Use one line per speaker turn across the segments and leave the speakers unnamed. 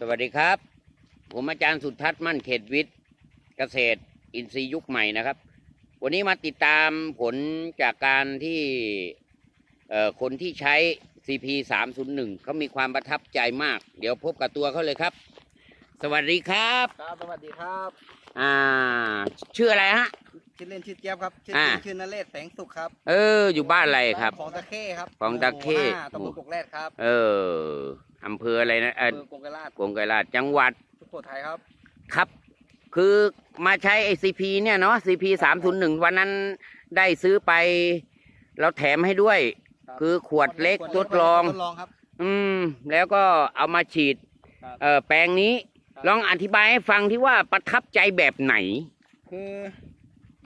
สวัสดีครับ ผมอาจารย์สุทัศน์มั่นเขตวิทย์เกษตรอินทรีย์ยุคใหม่นะครับ วันนี้มาติดตามผลจากการที่เอ่อคนที่ใช้ CP 3 0 1เขามีความประทับใจมาก เดี๋ยวพบกับตัวเขาเลยครับ สวัสดีครับ
ครับ สวัสดีครับ
อ่า ชื่ออะไรฮะ
ชื่อเล่นชื่อเจี๊ยบครับ ชื่อ
อ่า
จริงชื่อนเรศแสงสุขครับ
เออ อยู่บ้านอะไรครับ
ของตะเข้ครับ
ของตะเข้
หมู่ห้าตำบลกกแรดครับ
เออ อำเภออะไรนะเออ
อำเภอกงไกรลาด
กงไกรลาชจังหวัด
สุโขทัยครับ
ครับ คือมาใช้ ACP เนี่ยเนาะ CP 3 0 1วันนั้นได้ซื้อไป เราแถมให้ด้วย
ครับ
คือขวดเล็กทดลอง
ทดลองครับ
อืม แล้วก็เอามาฉีด
ครับ
เอ่อแปลงนี้
ครับ
ลองอธิบายให้ฟังที่ว่าประทับใจแบบไหน
คือ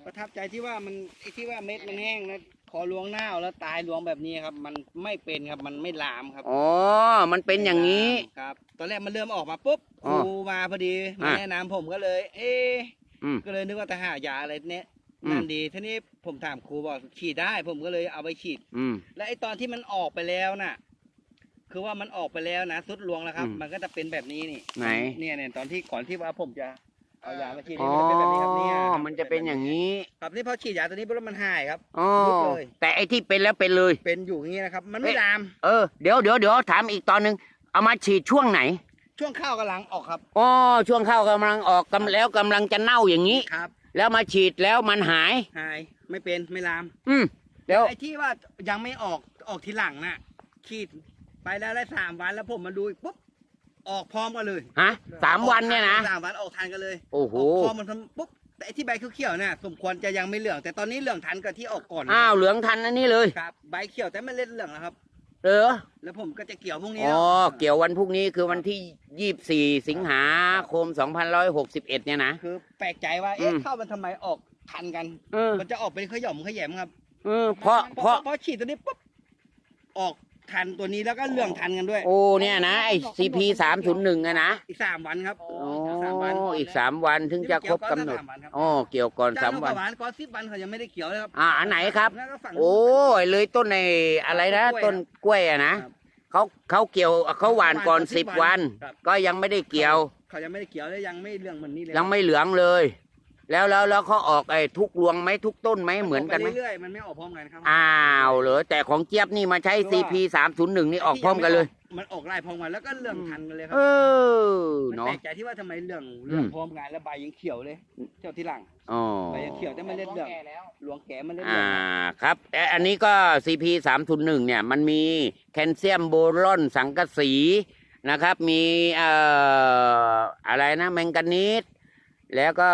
ประทับใจที่ว่ามันไอ้ที่ว่าเม็ดมันแห้งนะ พอลวงหน้าเอาแล้วตายลวงแบบนี้ครับ มันไม่เป็นครับมันไม่ลามครับ
อ๋อ มันเป็นอย่างนี้
ครับ ตอนแรกมันเริ่มออกมาปุ๊บ
อ๋
ค
อ
รูมาพอดีมา
อะ
แนะนำผมก็เลย เอ๊ะ
อืม
ก็เลยนึกว่าจะหายาอะไรเนี้ย
อืม
นั่นดีทีนี้ผมถามครูบอกฉีดได้ ผมก็เลยเอาไปฉีด
อืม
และไอตอนที่มันออกไปแล้วน่ะ คือว่ามันออกไปแล้วนะสุดลวงแล้วครับ
อืม
มันก็จะเป็นแบบนี้นี่
ไหน
เนี่ยเนี่ยตอนที่ก่อนที่ว่าผมจะ เอายามาฉีด
อ๋
นี่
อ
มันจะเป็นแบบนี้ครับเนี่ย
มันจะเป็นอย่างนี้
ครับนี่พอฉีดยาตัวนี้ปุ๊บแล้วมันหายครับ
อ๋อ
ยุบเลย
แต่ไอ้ที่เป็นแล้วเป็นเลย
เป็นอยู่อย่างนี้นะครับ มันไม่
เอ๊ะ
ลาม
เออ เดี๋ยวเดี๋ยวเดี๋ยวถามอีกตอนหนึ่งเอามาฉีดช่วงไหน
ช่วงข้าวกำลังออกครับ
อ๋อ ช่วงเข้ากำลังออกกำแล้วกำลังจะเน่าอย่างนี้
ครับ
แล้วมาฉีดแล้วมันหาย
หายไม่เป็นไม่ลาม
อืมแล้ว
ไอ้ที่ว่ายังไม่ออกออกทีหลังน่ะฉีดไปแล้วได้สามวันแล้วผมมาดูอีกปุ๊บ ออกพร้อมกันเลย
ฮะสามวันเนี่ยนะ
สามวันออกทันกันเลย
โอ้โห
ออกพอมันทำปุ๊บแต่ไอ้ที่ใบเขียวๆเนี่ยสมควรจะยังไม่เหลือง แต่ตอนนี้เหลืองทันกับที่ออกก่อนนะ
อ้าวเหลืองทันอันนี้เลย
ครับใบเขียวแต่ไม่เล่นเหลืองแล้วครับ
เออ
แล้วผมก็จะเกี่ยวพวกนี้
อ๋อ
แล้ว
เกี่ยววันพรุ่งนี้คือวันที่ยี่สี่สิงหาคมสองพันร้อยหกสิบเอ็ดเนี่ยนะ
คือแปลกใจว่าเอ๊ะ
อืม
ข้าวมันทำไมออกทันกัน
เออ
มันจะออกเป็นขย่อมขยมครับ
เออเพราะเพราะ
พอฉีดตัวนี้ปุ๊บออก ทันตัวนี้แล้วก็เหลืองทันกันด้วย
โอ้เนี่ยนะไอ้ CP สามศูนย์หนึ่งอะนะ
อีกสามวันครับ
โอ้
สามวัน
อีกสามวันถึงจะครบกำหนด
สามวันครับ
อ๋อเกี่ยวก่อน
จ้
สามวัน
หวานก่อนสิบวันเขายังไม่ได้เขียวเลยครับ
อ่าอันไหนครับ
แล้วก็ฝั่ง
โอ้ยเลยต้นในอะไรนะต้นกล้วยอะนะ
ครับ
เขาเขาเกี่ยวเขาหวานก่อนสิบวัน
ครับ
ก็ยังไม่ได้เกี่ยว
เขายังไม่ได้เขียวเลยยังไม่เหลืองเหมือนนี้เลย
ยังไม่เหลืองเลย แล้วแล้วแล้วเขาออกไอ้ทุกรวงไหมทุกต้นไหมเหมือนกันไหม
ปเรื่อยๆมันไม่ออกพร้อมกันครับ
อ้าวเหรอแต่ของเจี๊ยบนี่มาใช้ CP 3 0 1นี่ออกพร้อมกันเลย
มันออกไล่พร้อมกันแล้วก็เหลืองทันกันเลยครั
เออ
มัน
เนาะ
แปลกใจที่ว่าทำไมเหลืองเหลือง
อืม
พร้อมกันแล้วใบยังเขียวเลย เจ้าที่หลัง
อ๋อ
ใบยังเขียวแต่ไม่เล่นเหลืองหลวงแก่มันเล่นเหลื
อ่า
อง
ครับแต่อันนี้ก็ CP 3 0 1เนี่ยมันมีแคลเซียมโบรอนสังกะสีนะครับ มีเอ่ออะไรนะแมงกานีส แล้วก็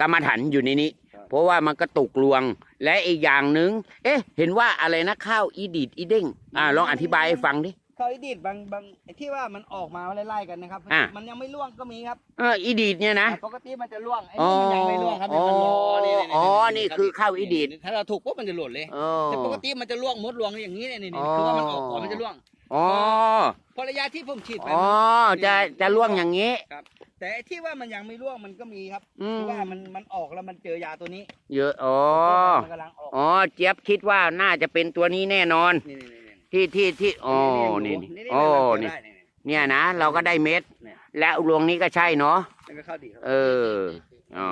กรรมฐานอยู่ในนี้ เพราะว่ามันกระตุกรวง และอีกอย่างหนึ่งเอ๊ะ เห็นว่าอะไรนะข้าวอีดีดอีเด้งอ่าลองอธิบายให้ฟังดิ
เขาไอ้ดีดบางบางไอ้ที่ว่ามันออกมาไล่ๆกันนะครับ
อะ
มันยังไม่ร่วงก็มีครับ
เอออีดีดเนี่ยนะ
ปกติมันจะร่วงไอ้
อ๋อ
นี่มันยังไม่ร่วงครับเนี่ยมันรอนี่ๆๆๆ
อ๋อนี่คือข้าวอีดีด
ถ้าเราถูกปุ๊บมันจะหล่นเลย
เออ
แต่ปกติมันจะร่วงมดร่วงอย่างนี้เนี่ยนี่
อ๋อ
คือว่ามันออกก่อนมันจะร่วง
อ๋อ
พอระยะที่ผมฉีดไป
อ๋อ
มัน
จะจะล่วงอย่างนี้
แต่ไอ้ที่ว่ามันยังไม่ร่วงมันก็มีครับ
อืม
เพราะว่ามันมันออกแล้วมันเจอยาตัวนี้
เยอะอ๋อ
มันกำลังออก
อ๋อเจี๊ยบคิดว่าน่าจะเป็นตัวนี้แน่นอน
นี่นี่นี่
ที่ที่ที่อ๋อนี่
นี่
นี่
นี่
โอ้
นี่
นี่
ได้นี่
เนี่ยนะเราก็ได้เม็ด
เนี่ย
และรวงนี้ก็ใช่เนาะ
มันก็เข้าดีครับ
เอออ๋อ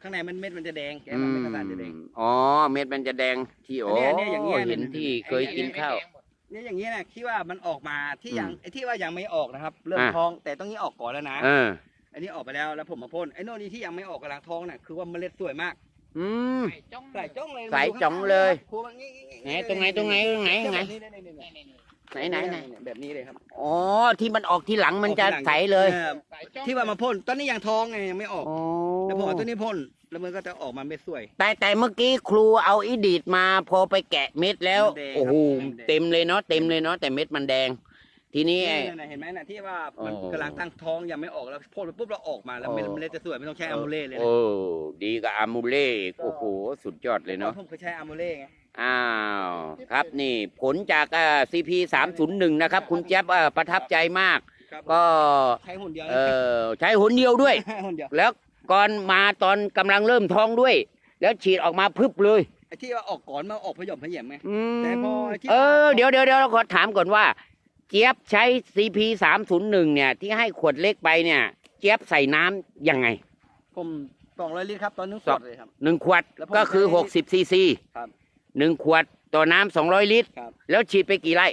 ข้างในมันเม็ดมันจะแดงแก
อื
มันไม่
ม
กระดาษจะแดง
อ๋อเม็ดมันจะแดงที่โอ้
อันเนี้ยอย่างเงี้ย
เห็นที่เคยกินข้าว
เนี่ยอย่างนี้นะที่ว่ามันออกมาที่ยัง
อืม
ไอ้ที่ว่ายังไม่ออกนะครับ เริ่ม
อะ
ท้องแต่ต้องนี้ออกก่อนแล้วนะ
เออ
อันนี้ออกไปแล้วแล้วผมมาพ่นไอ้โน่นนี่ที่ยังไม่ออกกำลังท้องน่ะคือว่าเมล็ดสวยมาก
อืม
ใส่จ้องเลย
ใส่จ้องเลย
ครูมันงี้
ไหนตรงไหนตรงไหนตรงไหนตรงไหนไหนไหนไหน
แบบนี้เลยครับ
อ๋อที่มันออกทีหลังมันจะ
ออกทีหง
ใสเลย
ออที่ว่ามาพ่นตอนนี้ยังท้องไงยังไม่ออก
อ๋อ
แล้วผมเอาตัวนี้พ่น แล้วมันก็จะออกมาเม็ดสวย
แต่แต่เมื่อกี้ครูเอาอีดีดมาพอไปแกะเม็ดแล้ว
มันแดง
โอ้โห
ครับมันแดง
เต็มเลยเนาะเต็มเลยเนาะแต่เม็ดมันแดง ทีนี้ไอ้
นี่นะเห็นไหมนะที่ว่ามัน
อ๋อ
กำลังตั้งท้องยังไม่ออกแล้วพ่นไปปุ๊บเราออกมาแล้วเม็ด
อ๋อ
เมล็ดจะสวยไม่ต้องใช้อะมูเล่เลยนะ
โอ้ดีกับอามูเล่อีกโอ้โหสุดยอดเลยเนาะ
ผมเคยใช้อะมูเล่ไง
อ้าวครับนี่ผลจากอ่า CP 3 0 1นะครับ คุณแจ๊บอ่าประทับใจมาก
ครับ
ก็
ใช้หุ่นเดียว
เออใช้หนเดียวด้วย
หุ่นเดียว
แล้ว ก่อนมาตอนกำลังเริ่มท้องด้วย แล้วฉีดออกมาพึบเลย
ไอ้ที่ว่าออกก่อนมาออกพยอมพยมไง
อืม
แต่พอที่
เออเดี๋ยวเดี๋ยวเดี๋ยวเราขอถามก่อนว่า เจี๊ยบใช้ CP สามศูนย์หนึ่งเนี่ย ที่ให้ขวดเล็กไปเนี่ย เจี๊ยบใส่น้ำยังไง
ผมสองร้อยลิตรครับตอนนึงสดเลยครับ
หนึ่งขวด
แล้วผม
ก็คือ
ใช้
หกสิบซีซี
ครับ
หนึ่งขวดต่อน้ำสองร้อยลิตร
ครับ
แล้วฉีดไปกี่ไร่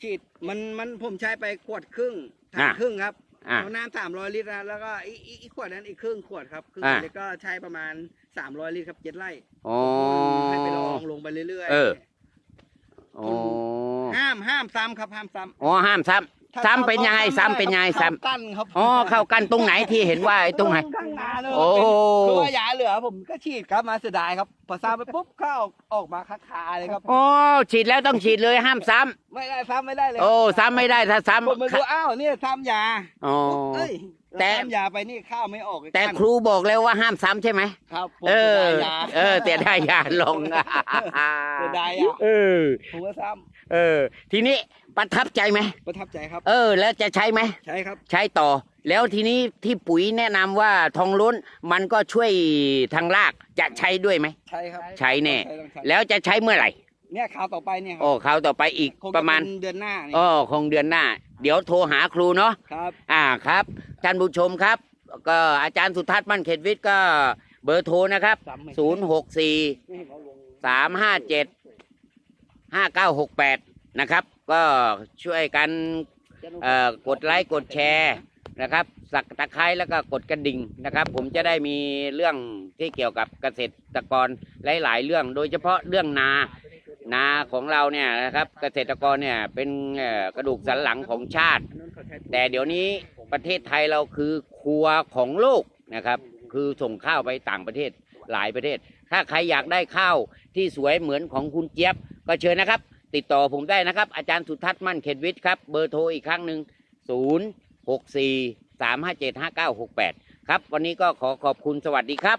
ฉีดมันมันผมใช้ไปขวดครึ่งถั
อะ
งครึ่งครับ
อ่า
เอาน้ำสามร้อยลิตรนะแล้วก็อีกอีกอีกขวดนั้นอีกครึ่งขวดครับครึ่ง
อะ
เล็กก็ใช้ประมาณสามร้อยลิตรครับเจ็ดไร่
อ๋อ
ให้ไปลองลงไปเรื่อยๆ
เออ อ๋อ
ห้ามห้ามซ้ำครับห้ามซ้ำ
อ๋อห้ามซ้
ถ้าำ
ซ้ำเป็นยังไง
ข้า
ซ้ำเป็นยังไง
ข้า
ซ้ำ
กั้นครับ
อ๋อเข้ากันตรงไหนที่เห็นว่าไอ้ตรงไหน
ข้างหน้าเลย
โอ้
คือว่ายาเหลือผมก็ฉีดครับมาเสียดายครับ พอซ้ำไปปุ๊บเข้าออกมาคาคาๆเลยครับ
อ๋อฉีดแล้วต้องฉีดเลยห้ามซ้
ไม่ได้ซ้ำไม่ได้เลยำ
โอ้ซ้ำไม่ได้ถ้าซ้
ผมมาดูอ้าวเนี่ยซ้ำยาำ
อ๋อ
เอ้ย
แต่
ซ้ำยาไปนี่ข้าวไม่ออกเลย
แต่
กั้น
ครูบอกแล้วว่าห้ามซ้ำใช่ไหม
ครับผม
เออ
สียดายยา
เออแต่ได้ยาลง
เสียดายยา
เออ
ผมก็ซ้
เออ ทีนี้ ประทับใจไหมำ
ประทับใจครับ
เออ แล้วจะใช้ไหม
ใช่ครับ
ใช้ต่อ แล้วทีนี้ที่ปุ๋ยแนะนำว่าทองล้นมันก็ช่วยทางรากจะใช้ด้วยไหม
ใช่ครับ
ใช้แน่
ต้องใช้ต้องใช้
แล้วจะใช้เมื่อไหร่
เนี่ยข่าวต่อไปเนี่ยครั
โอ้คราวต่อไปอีก
คงจ
ประมาณ
เนเดือนหน้าเนี่ย
อ๋อคงเดือนหน้า เดี๋ยวโทรหาครูเนาะ
ครับ
อ่าครับท่านผู้ชมครับ ก็อาจารย์สุทัศน์มั่นเขตวิทย์ก็เบอร์โทรนะครับ
ซ้ำไม่
ศูนย์หกสี่
ไม่เห็นเขาลง
สามห้าเจ็ดห้าเก้าหกแปดนะครับ ก็ช่วยกันเอ่อกดไลค์กดแชร์นะครับ สักตะไคร้แล้วก็กดกระดิ่งนะครับ ผมจะได้มีเรื่องที่เกี่ยวกับเกษตรกรหลาย ๆ เรื่อง โดยเฉพาะเรื่องนานาของเราเนี่ยนะครับ เกษตรกรเนี่ยเป็นเอ่อกระดูกสันหลังของชาติ แต่เดี๋ยวนี้ประเทศไทยเราคือครัวของโลกนะครับ คือส่งข้าวไปต่างประเทศหลายประเทศ ถ้าใครอยากได้ข้าวที่สวยเหมือนของคุณเจี๊ยบก็เชิญนะครับ ติดต่อผมได้นะครับ อาจารย์สุทัศน์มั่นเขตวิทย์ครับ เบอร์โทรอีกครั้งหนึ่ง 0 6 4 3 5 7 5 9 6 8 ครับ วันนี้ก็ขอขอบคุณสวัสดีครับ